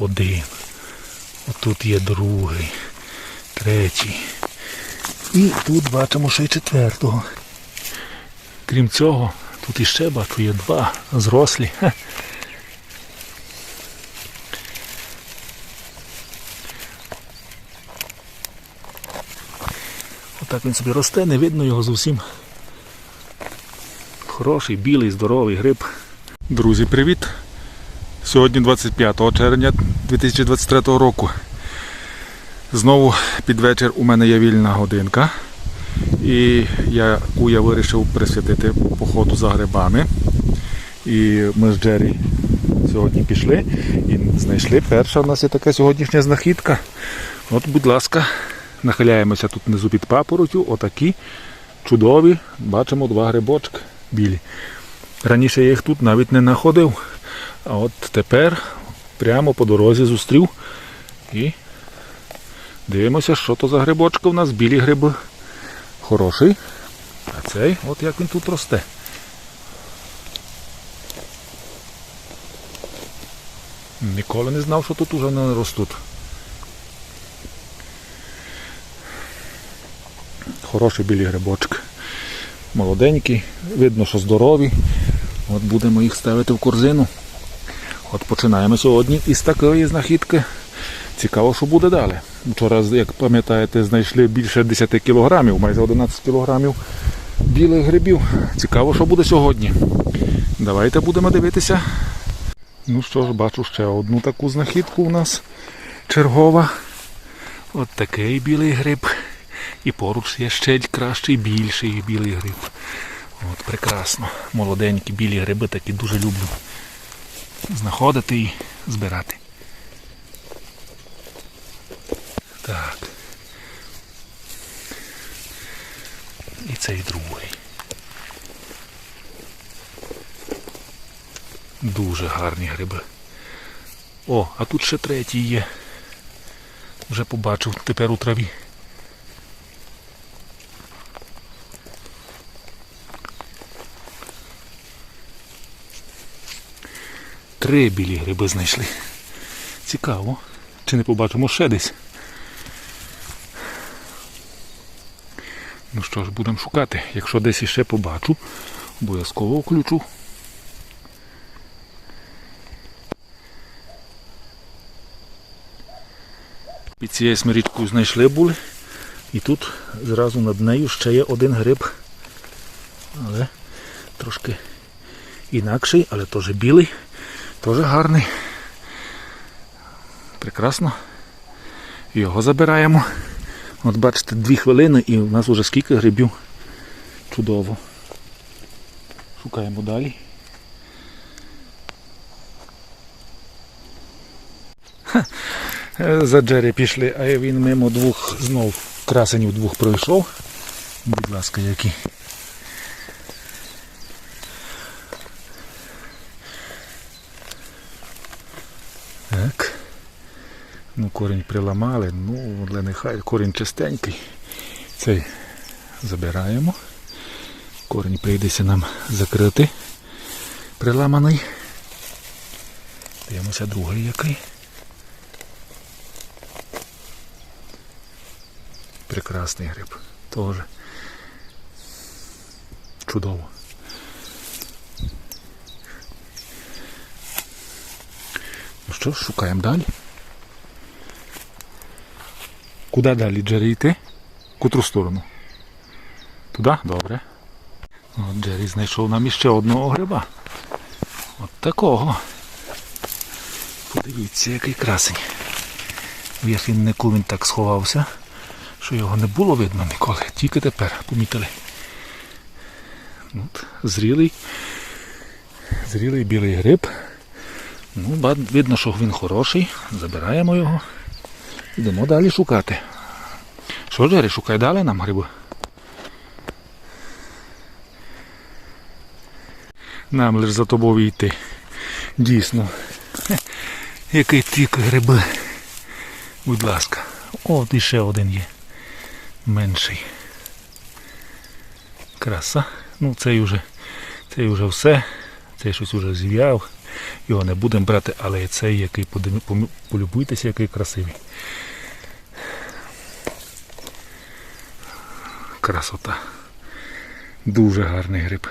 один. Отут є другий, третій. І тут бачимо ще й четвертого. Крім цього, тут іще бачу є два зрослі. Отак він собі росте, не видно його зовсім. Хороший, білий, здоровий гриб. Друзі, привіт! Сьогодні 25 червня 2023 року. Знову під вечір у мене є вільна годинка. І яку я вирішив присвятити походу за грибами. І ми з Джері сьогодні пішли і знайшли. Перша у нас є така сьогоднішня знахідка. От, будь ласка, нахиляємося тут внизу під папоротю. Отакі чудові. Бачимо два грибочки білі. Раніше я їх тут навіть не знаходив. А от тепер прямо по дорозі зустрів. І дивимося, що то за грибочки у нас. Білі гриби. Хороший. А цей, от як він тут росте. Ніколи не знав, що тут уже не ростуть. Хороший білі грибочки. Молоденькі, видно, що здорові. От будемо їх ставити в корзину. От починаємо сьогодні із такої знахідки. Цікаво, що буде далі. Вчора, як пам'ятаєте, знайшли більше 10 кілограмів, майже 11 кілограмів білих грибів. Цікаво, що буде сьогодні. Давайте будемо дивитися. Ну що ж, бачу ще одну таку знахідку у нас чергова. От такий білий гриб. І поруч є ще кращий більший білий гриб. От прекрасно. Молоденькі білі гриби такі дуже люблю знаходити і збирати. Так. І цей другий. Дуже гарні гриби. О, а тут ще третій є. Вже побачив тепер у траві. Три білі гриби знайшли. Цікаво. Чи не побачимо ще десь? Ну що ж, будемо шукати. Якщо десь іще побачу, обов'язково включу. Під цією смирічкою знайшли були. І тут зразу над нею ще є один гриб. Але трошки інакший, але теж білий, теж гарний. Прекрасно. Його забираємо. От бачите, дві хвилини і у нас вже скільки грибів. Чудово. Шукаємо далі. Ха. За Джері пішли, а він мимо двох знов красенів двох пройшов. Будь ласка, які. Так. Ну, корінь приламали, ну, але нехай корінь чистенький. Цей забираємо. Корінь прийдеться нам закрити. Приламаний. Дивимося другий який. Прекрасний гриб. Теж. Чудово. Ну що ж, шукаємо далі. Куди далі Джері йти? Котру сторону? Туди? Добре. От Джері знайшов нам іще одного гриба. От такого. Подивіться, який красень. В він так сховався, що його не було видно ніколи. Тільки тепер помітили. От, зрілий. Зрілий білий гриб. Ну, видно, що він хороший. Забираємо його. Йдемо далі шукати. Що, Джері, шукай далі нам гриби? Нам лише за тобою йти. Дійсно. Який тік гриби. Будь ласка. От іще один є. Менший. Краса. Ну цей уже, цей уже все. Цей щось уже зів'яв. Його не будемо брати, але і цей, який полюбуйтеся, який красивий. Красота. Дуже гарний гриб.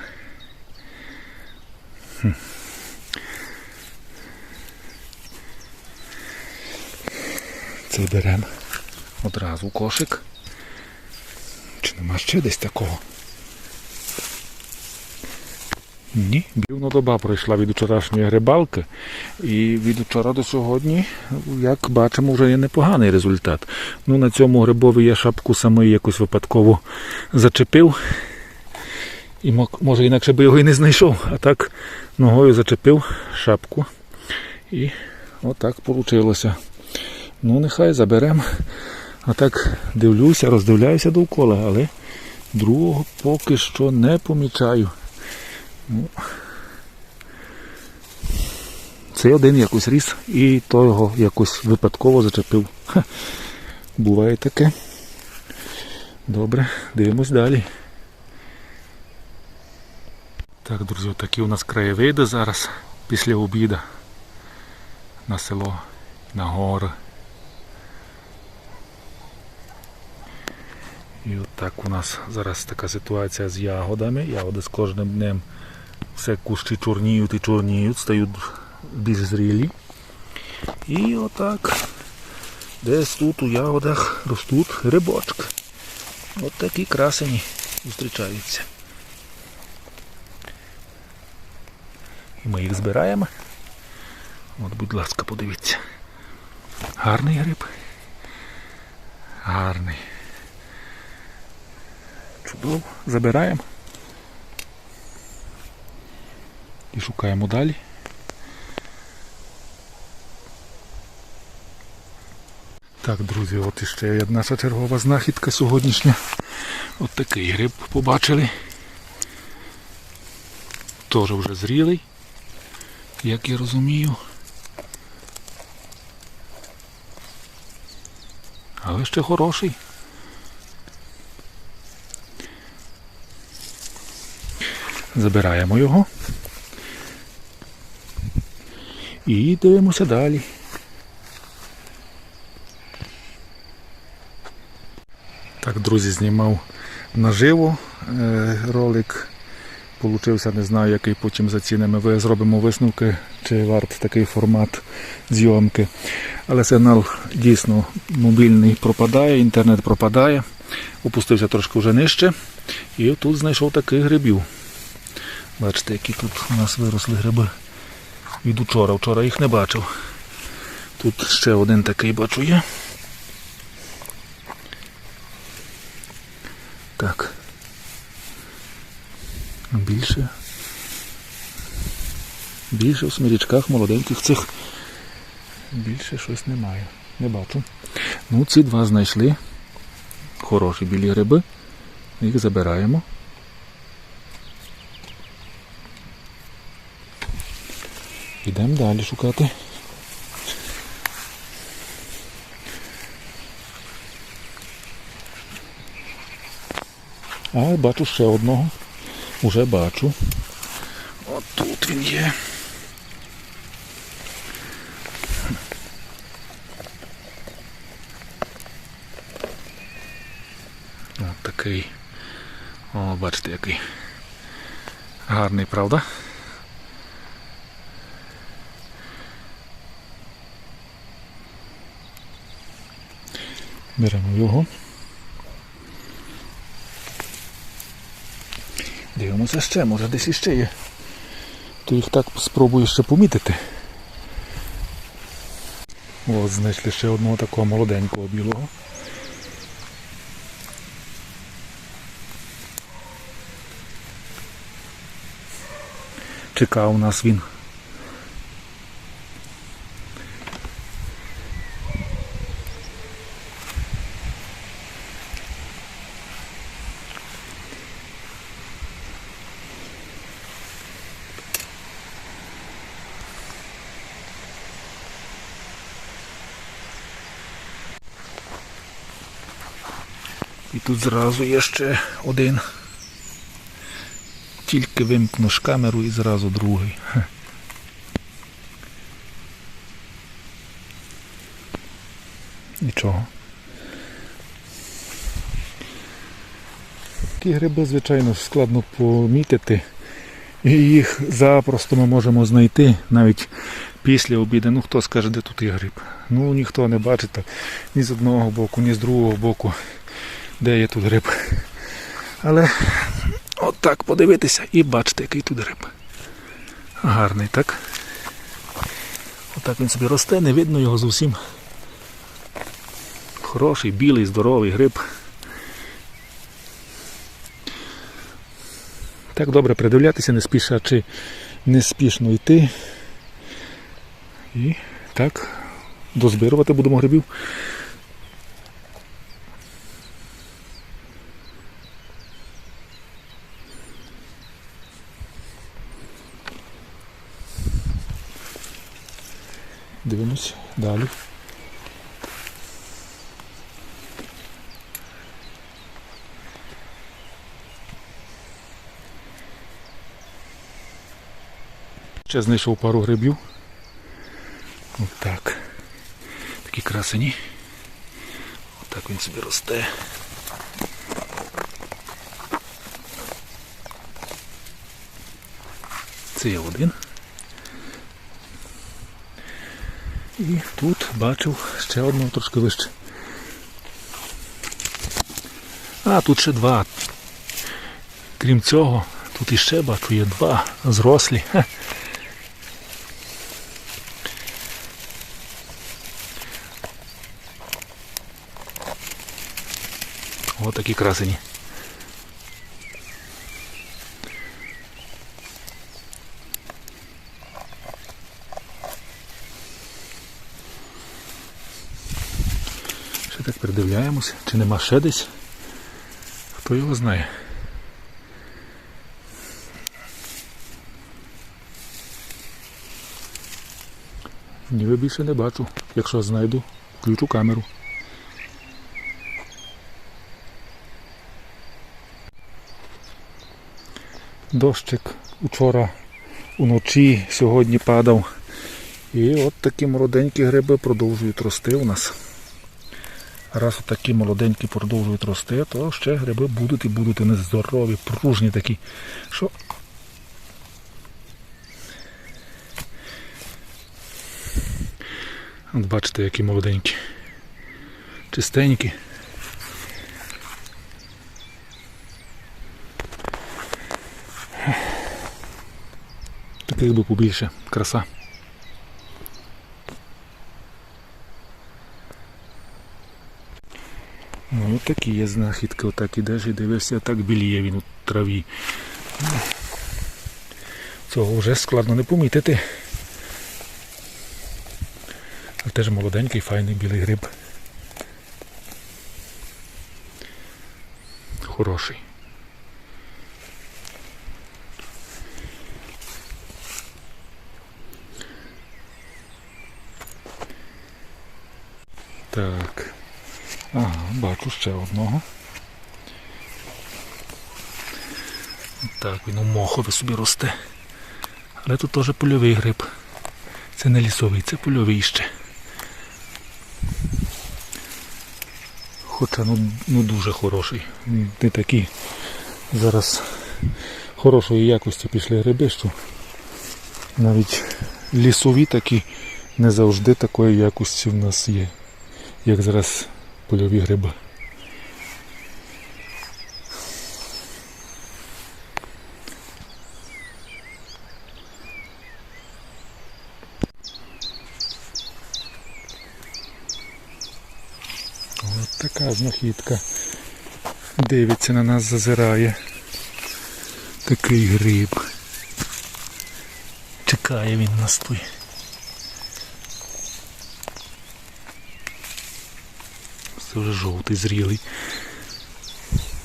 Це беремо одразу кошик. Чи нема ще десь такого? Ні. Бівна доба пройшла від вчорашньої грибалки, і від вчора до сьогодні, як бачимо, вже є непоганий результат. Ну, на цьому грибові я шапку самої якось випадково зачепив. І може інакше би його і не знайшов. А так ногою зачепив шапку. І отак вийшло. Ну, нехай заберемо. А так дивлюся, роздивляюся довкола, але другого поки що не помічаю. Цей один якось ріс і то його якось випадково зачепив. Ха, буває таке. Добре, дивимось далі. Так, друзі, такі у нас краєвиди зараз після обіду на село, на гори. І от у нас зараз така ситуація з ягодами. Ягоди з кожним днем все кущі чорніють і чорніють, стають більш зрілі. І отак десь тут у ягодах ростуть грибочки. От такі красені зустрічаються. І ми їх збираємо. От, будь ласка, подивіться. Гарний гриб. Гарний. Чудово. Забираємо. І шукаємо далі. Так, друзі, от іще наша чергова знахідка сьогоднішня. От такий гриб побачили. Теж вже зрілий, як я розумію. Але ще хороший. Забираємо його. І дивимося далі. Так, друзі, знімав наживо е, ролик. Получився, не знаю, який потім за цінами ви зробимо висновки, чи варт такий формат зйомки. Але сигнал дійсно мобільний пропадає, інтернет пропадає. Опустився трошки вже нижче. І тут знайшов таких грибів. Бачите, які тут у нас виросли гриби від учора. Вчора їх не бачив. Тут ще один такий бачу є. Так. Більше. Більше в смірічках молоденьких цих. Більше щось немає. Не бачу. Ну, ці два знайшли. Хороші білі гриби. Їх забираємо. Йдемо далі шукати. А, бачу ще одного. Уже бачу. От тут він є. От такий. О, бачите, який. Гарний, правда? Беремо його. Дивимося ще, може десь іще є. То їх так спробую ще помітити. Ось знайшли ще одного такого молоденького білого. Чекав нас він. тут зразу є ще один. Тільки вимкнеш камеру і зразу другий. Нічого. Такі гриби, звичайно, складно помітити. І їх запросто ми можемо знайти навіть після обіду. Ну хто скаже, де тут є гриб. Ну ніхто не бачить так ні з одного боку, ні з другого боку де є тут гриб. Але от так подивитися і бачите, який тут гриб. Гарний, так? Отак він собі росте, не видно його зовсім. Хороший, білий, здоровий гриб. Так добре придивлятися, не спішачи, не спішно йти. І так, дозбирувати будемо грибів. Дивимось далі. Ще знайшов пару грибів. От так. Такі красені. Отак він собі росте. Це є один. І тут бачив ще одного трошки вище. А, тут ще два. Крім цього, тут іще бачу є два зрослі. Хе. Ось такі красені. Ще так чи нема ще десь. Хто його знає. Ніби більше не бачу. Якщо знайду, включу камеру. Дощик учора уночі, сьогодні падав. І от такі молоденькі гриби продовжують рости у нас. Раз такі молоденькі продовжують рости, то ще гриби будуть і будуть вони здорові, пружні такі. Що От бачите, які молоденькі. Чистенькі. Таких би побільше. Краса. Ну, от такі є знахідки, отак ідеш і дивишся, так біліє він у траві. Цього вже складно не помітити. А теж молоденький, файний білий гриб. Хороший. Так. Ага, бачу ще одного. Так, він у мохові собі росте. Але тут теж польовий гриб. Це не лісовий, це польовий ще. Хоча ну, ну дуже хороший. Не такі зараз хорошої якості пішли гриби, що навіть лісові такі не завжди такої якості в нас є, як зараз польові гриби. От така знахідка. Дивиться на нас, зазирає. Такий гриб. Чекає він нас тут. Це вже жовтий, зрілий.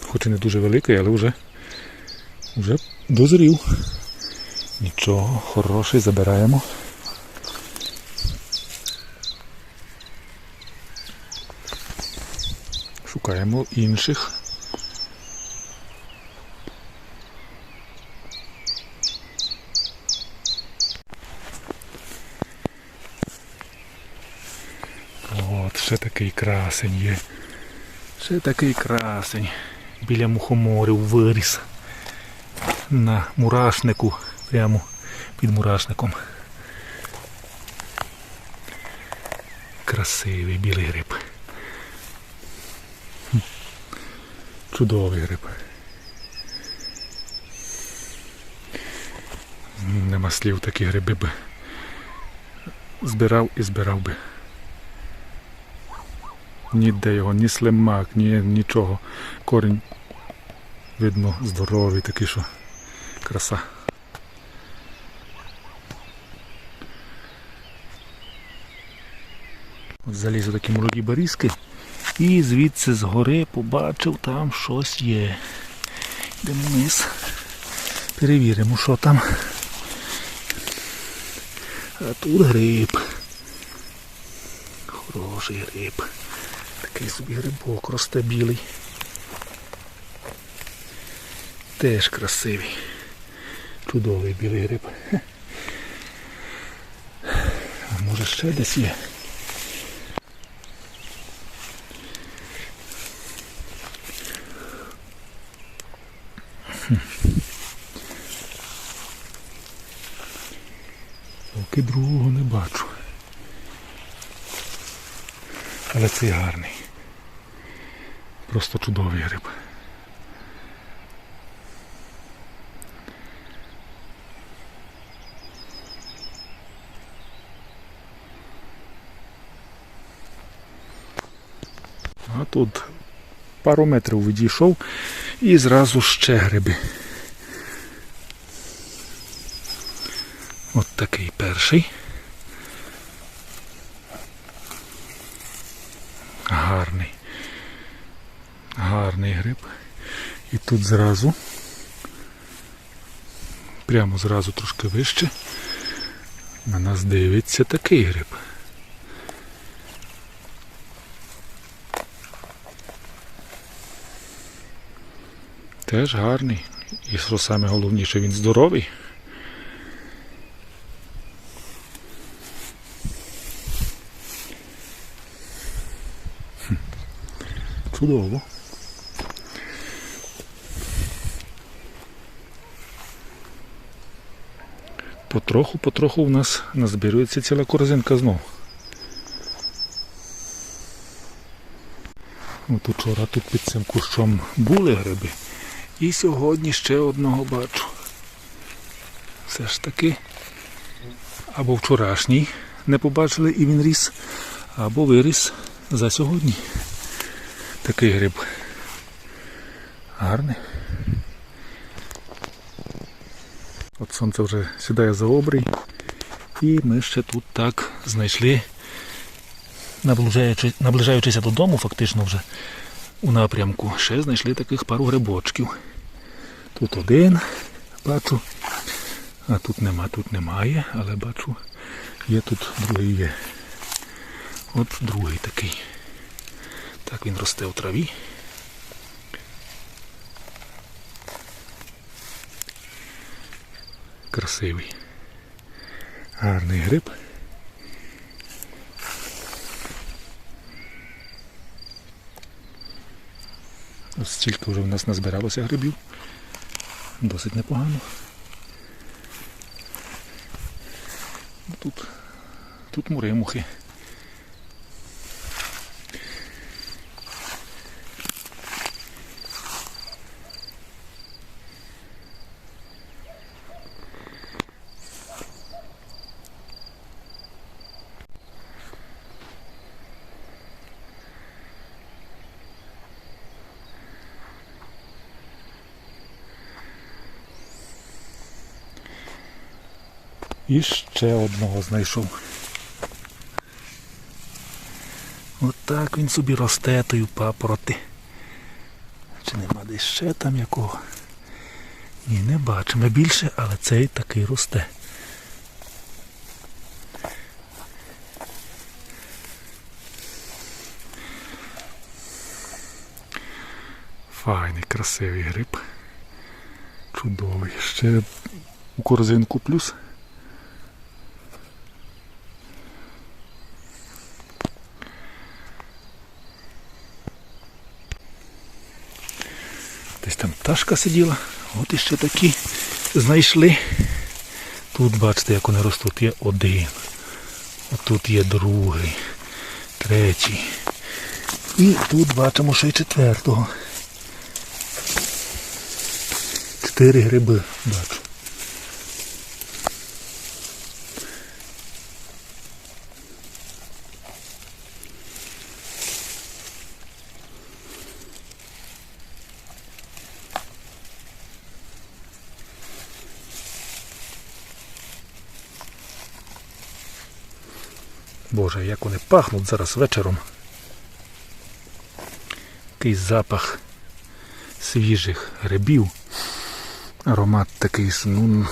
Хоч і не дуже великий, але вже, вже дозрів. Нічого, хороший, забираємо. Шукаємо інших. От, ще такий красень є. Ще такий красень. Біля мухоморів виріс. На мурашнику. Прямо під мурашником. Красивий білий гриб. Чудовий гриб. Нема слів такі гриби би. Збирав і збирав би. Ніде його, ні слимак, ні нічого. Корінь видно здоровий такий, що краса. От заліз такі молоді барізки і звідси згори побачив, там щось є. Йдемо вниз. Перевіримо, що там. А тут гриб. Хороший гриб. Такий собі грибок росте білий. Теж красивий. Чудовий білий гриб. А може ще десь є? Поки другого не бачу. Але цей гарний. Просто чудовий гриб. А тут пару метрів відійшов і зразу ще гриби. От такий перший. Гарний. Гарний гриб. І тут зразу, прямо зразу трошки вище, на нас дивиться такий гриб. Теж гарний. І що саме головніше, він здоровий. Чудово. Потроху, потроху у нас назбирується ціла корзинка знов. От учора тут під цим кущом були гриби. І сьогодні ще одного бачу. Все ж таки, або вчорашній не побачили і він ріс, або виріс за сьогодні. Такий гриб. Гарний. От сонце вже сідає за обрій. І ми ще тут так знайшли, наближаючи, наближаючися додому, фактично вже у напрямку, ще знайшли таких пару грибочків. Тут один бачу, а тут нема, тут немає, але бачу, є тут другий є. От другий такий. Так він росте у траві. Красивий. Гарний гриб. Ось стільки вже в нас назбиралося грибів. Досить непогано. Тут, тут муримухи. І ще одного знайшов. Отак він собі росте тою папороти. Чи нема десь ще там якого? Ні, не бачимо більше, але цей такий росте. Файний, красивий гриб. Чудовий. Ще у корзинку плюс. Десь там пташка сиділа. От іще такі знайшли. Тут бачите, як вони ростуть. Є один. Отут є другий, третій. І тут бачимо, що й четвертого. Чотири гриби бачу. Боже, як вони пахнуть зараз вечором. Такий запах свіжих грибів. Аромат такий, ну.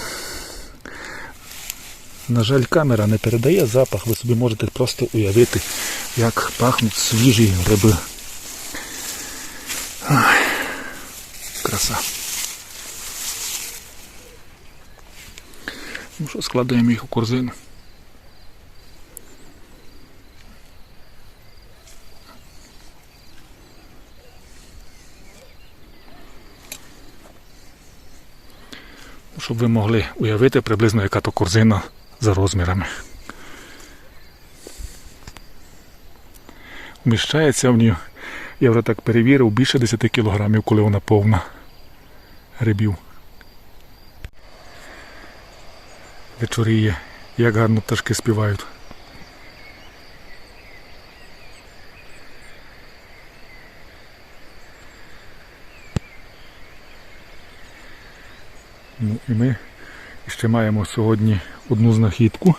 На жаль, камера не передає запах, ви собі можете просто уявити, як пахнуть свіжі гриби. Ай, краса. Ну що, складаємо їх у корзину. Щоб ви могли уявити приблизно, яка то корзина за розмірами. Вміщається в ній, я вже так перевірив, більше 10 кілограмів, коли вона повна грибів. Вечоріє, як гарно пташки співають. Ну і ми ще маємо сьогодні одну знахідку.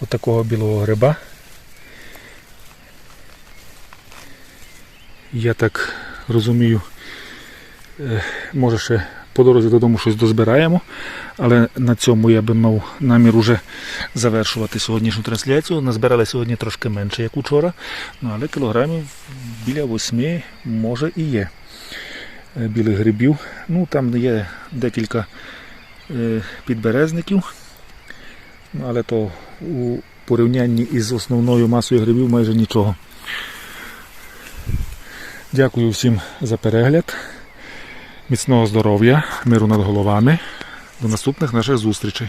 Отакого білого гриба. Я так розумію, е, може ще по дорозі додому щось дозбираємо, але на цьому я би мав намір уже завершувати сьогоднішню трансляцію. Назбирали сьогодні трошки менше, як учора, ну, але кілограмів біля восьми може і є білих грибів. Ну, там є декілька е, підберезників, ну, але то у порівнянні із основною масою грибів майже нічого. Дякую всім за перегляд. Міцного здоров'я, миру над головами. До наступних наших зустрічей.